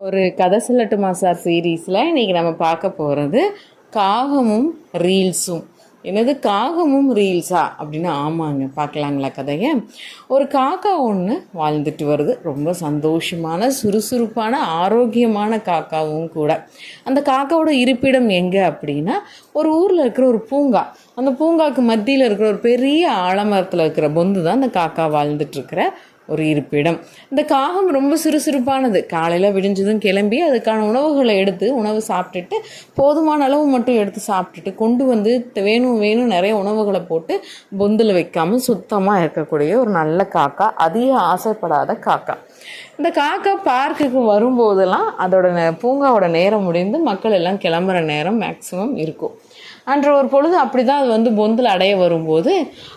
ஒரு கதை சொல்லட்டுமா சார் சீரீஸில் இன்றைக்கி நம்ம பார்க்க போகிறது காகமும் ரீல்ஸும். என்னது? காகமும் ரீல்ஸா? அப்படின்னு ஆமாங்க பார்க்கலாங்களா கதையை? ஒரு காக்கா ஒன்று வாழ்ந்துட்டு வருது. ரொம்ப சந்தோஷமான சுறுசுறுப்பான ஆரோக்கியமான காக்காவும் கூட. அந்த காக்காவோட இருப்பிடம் எங்கே அப்படின்னா ஒரு ஊரில் இருக்கிற ஒரு பூங்கா. அந்த பூங்காவுக்கு மத்தியில் இருக்கிற ஒரு பெரிய ஆலமரத்தில் இருக்கிற பொந்து தான் அந்த காக்கா வாழ்ந்துட்டுருக்கிற ஒரு இருப்பிடம். இந்த காகம் ரொம்ப சுறுசுறுப்பானது. காலையில் விடிஞ்சதும் கிளம்பி அதுக்கான உணவுகளை எடுத்து உணவு சாப்பிட்டுட்டு போதுமான அளவு மட்டும் எடுத்து சாப்பிட்டுட்டு கொண்டு வந்து வேணும் வேணும் நிறைய உணவுகளை போட்டு பொந்தில் வைக்காமல் சுத்தமாக இருக்கக்கூடிய ஒரு நல்ல காக்கா. அதிக ஆசைப்படாத காக்கா. இந்த காக்கா பார்க்குக்கு வரும்போதெல்லாம் அதோட நே- பூங்காவோட நேரம் முடிந்து மக்கள் எல்லாம் கிளம்புற நேரம் மேக்ஸிமம் இருக்கும். அன்ற ஒரு பொழுது அப்படி தான் அது வந்து பொந்தில் அடைய வரும்போது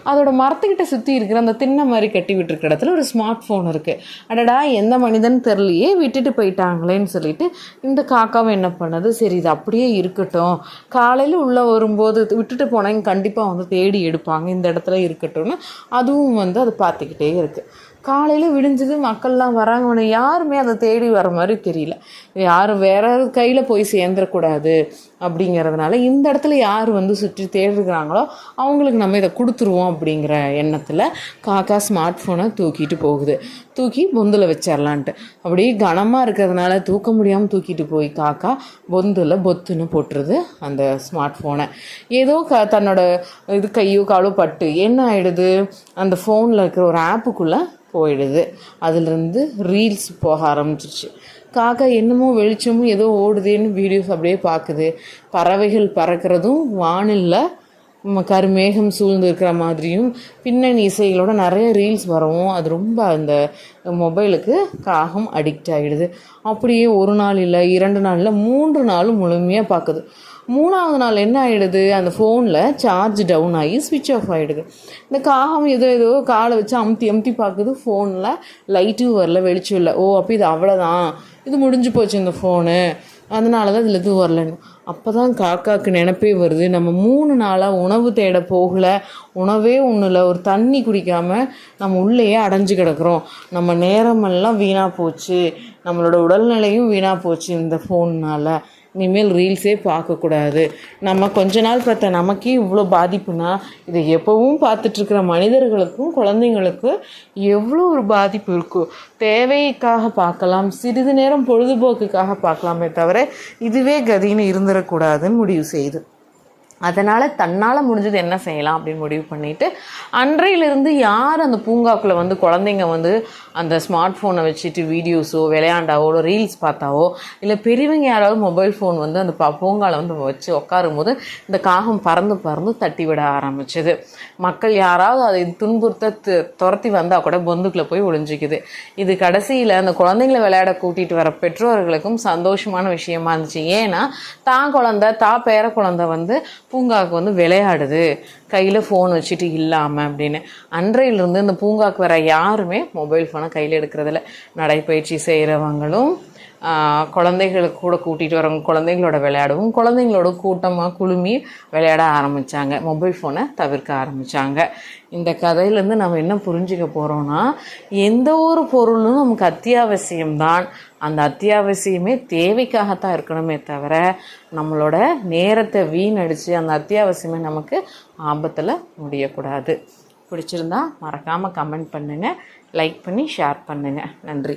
அதோட மரத்துக்கிட்ட சுற்றி இருக்கிற அந்த திண்ணை மாதிரி கட்டி விட்டுருக்க இடத்துல ஒரு ஸ்மார்ட் ஃபோன் இருக்குது அடடா எந்த மனிதன் தெரியலையே விட்டுட்டு போயிட்டாங்களேன்னு சொல்லிட்டு இந்த காக்காவை என்ன பண்ணுது? சரி இது அப்படியே இருக்கட்டும். காலையில் உள்ளே வரும்போது விட்டுட்டு போனவங்க கண்டிப்பாக வந்து தேடி எடுப்பாங்க. இந்த இடத்துல இருக்கட்டும்னு அதுவும் வந்து அதை பார்த்துக்கிட்டே இருக்குது காலையில் விடிஞ்சது மக்கள்லாம் வராங்க. உடனே யாருமே அதை தேடி வர மாதிரி தெரியல. யாரும் வேற கையில் போய் சேர்ந்துடக்கூடாது. அப்படிங்கிறதுனால இந்த இடத்துல யார் வந்து சுற்றி தேடுறாங்களோ அவங்களுக்கு நம்ம இதை கொடுத்துருவோம் அப்படிங்கிற எண்ணத்தில் காக்கா ஸ்மார்ட் ஃபோனை தூக்கிட்டு போகுது. தூக்கி பொந்தில் வச்சிடலான்ட்டு அப்படியே கனமாக இருக்கிறதுனால தூக்க முடியாமல் தூக்கிட்டு போய் காக்கா பொந்தில் பொத்துன்னு போட்டுருது அந்த ஸ்மார்ட் ஃபோனை ஏதோ க தன்னோட இது கையோ காலோ பட்டு என்ன ஆகிடுது அந்த ஃபோனில் இருக்கிற ஒரு ஆப்புக்குள்ளே போயிடுது. அதுலேருந்து ரீல்ஸ் போக ஆரம்பிச்சிருச்சு. காக்கா என்னமோ வெளிச்சமும் ஏதோ ஓடுதேன்னு வீடியோஸ் அப்படியே பார்க்குது. பறவைகள் பறக்கிறதும் வானில்ல. கருமேகம் சூழ்ந்து இருக்கிற மாதிரியும் பின்னணி இசைகளோட நிறைய ரீல்ஸ் வரவும் அது ரொம்ப அந்த மொபைலுக்கு காகம் அடிக்ட் ஆகிடுது அப்படியே ஒரு நாள் இல்லை இரண்டு நாளில் மூன்று நாளும் முழுமையாக பார்க்குது மூணாவது நாள் என்ன ஆகிடுது அந்த ஃபோனில் சார்ஜ் டவுன் ஆகி ஸ்விட்ச் ஆஃப் ஆகிடுது இந்த காகம் ஏதோ ஏதோ காலை வச்சு அமுத்தி அமுத்தி பார்க்குது ஃபோனில் லைட்டும் வரல வெளிச்சம் இல்லை. ஓ அப்போ இது அவ்வளோதான் இது முடிஞ்சு போச்சு இந்த ஃபோனு அதனால தான் இதில் எதுவும் வரலன்னு. அப்போ தான் காக்காக்கு நினப்பே வருது. நம்ம மூணு நாளாக உணவு தேட போகல. உணவே ஒன்றும் இல்லை. ஒரு தண்ணி குடிக்காமல் நம்ம உள்ளேயே அடைஞ்சு கிடக்குறோம். நம்ம நேரமெல்லாம் வீணாக போச்சு. நம்மளோட உடல்நிலையும் வீணாக போச்சு இந்த ஃபோன்னால் இனிமேல் ரீல்ஸே பார்க்கக்கூடாது. நம்ம கொஞ்ச நாள் பார்த்த நமக்கே இவ்வளோ பாதிப்புனா இதை எப்போவும் பார்த்துட்ருக்கிற மனிதர்களுக்கும் குழந்தைங்களுக்கும் எவ்வளோ ஒரு பாதிப்பு இருக்கும் தேவைக்காக பார்க்கலாம் சிறிது நேரம் பொழுதுபோக்குக்காக பார்க்கலாமே தவிர இதுவே கதின்னு இருந்துடக்கூடாதுன்னு முடிவு செய்யுது அதனால் தன்னால் முடிஞ்சது என்ன செய்யலாம் அப்படின்னு முடிவு பண்ணிட்டு அன்றையிலிருந்து யார் அந்த பூங்காக்குள்ளே வந்து குழந்தைங்க வந்து அந்த ஸ்மார்ட் ஃபோனை வச்சுட்டு வீடியோஸோ விளையாண்டாவோ ரீல்ஸ் பார்த்தாவோ இல்லை பெரியவங்க யாராவது மொபைல் ஃபோன் வந்து அந்த ப பூங்காவில் வந்து வச்சு உட்காரும் போது இந்த காகம் பறந்து பறந்து தட்டி விட ஆரம்பிச்சது. மக்கள் யாராவது அதை துன்புறுத்த துரத்தி வந்தால் கூட பொந்துக்குள்ளே போய் ஒளிஞ்சிக்குது. இது கடைசியில் அந்த குழந்தைங்களை விளையாட கூட்டிகிட்டு வர பெற்றோர்களுக்கும் சந்தோஷமான விஷயமா இருந்துச்சு. ஏன்னா தான் குழந்த தான் பேர குழந்தை வந்து பூங்காவுக்கு வந்து விளையாடுது. கையில் ஃபோன் வச்சுட்டு இல்லாமல் அப்படின்னு. அன்றையிலிருந்து இந்த பூங்காவுக்கு வர யாருமே மொபைல் ஃபோனை கையில் எடுக்கிறதில்ல. நடைப்பயிற்சி செய்கிறவங்களும் குழந்தைகளுக்கு கூட கூட்டிகிட்டு வரவங்க குழந்தைங்களோட விளையாடவும் குழந்தைங்களோட கூட்டமாக குழுமி விளையாட ஆரம்பித்தாங்க மொபைல் ஃபோனை தவிர்க்க ஆரம்பித்தாங்க இந்த கதையிலேருந்து நம்ம என்ன புரிஞ்சுக்க போகிறோம்னா எந்த ஒரு பொருளும் நமக்கு அத்தியாவசியம்தான் அந்த அத்தியாவசியமே தேவைக்காகத்தான் இருக்கணுமே தவிர நம்மளோட நேரத்தை வீணடித்து அந்த அத்தியாவசியமே நமக்கு ஆபத்தில் முடியக்கூடாது. பிடிச்சிருந்தா மறக்காமல் கமெண்ட் பண்ணுங்கள் லைக் பண்ணி ஷேர் பண்ணுங்கள் நன்றி.